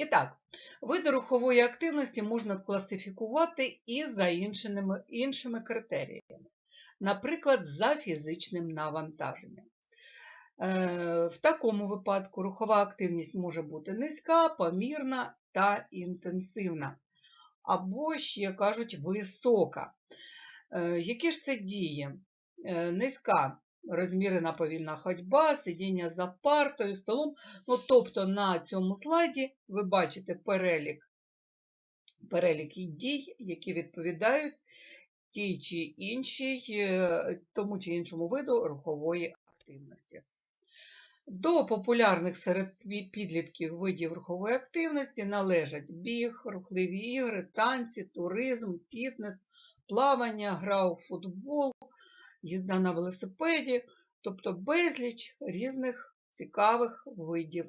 І так, види рухової активності можна класифікувати і за іншими, іншими критеріями, наприклад, за фізичним навантаженням. Е, В такому випадку рухова активність може бути низька, помірна та інтенсивна, або ще кажуть висока. Е, Які ж це дії? Е, Низька розмірена повільна ходьба, сидіння за партою, столом. Ну, тобто на цьому слайді ви бачите перелік, перелік дій, які відповідають тій чи іншій, е, тому чи іншому виду рухової активності. До популярних серед підлітків видів рухової активності належать біг, рухливі ігри, танці, туризм, фітнес, плавання, гра у футбол, їзда на велосипеді, тобто безліч різних цікавих видів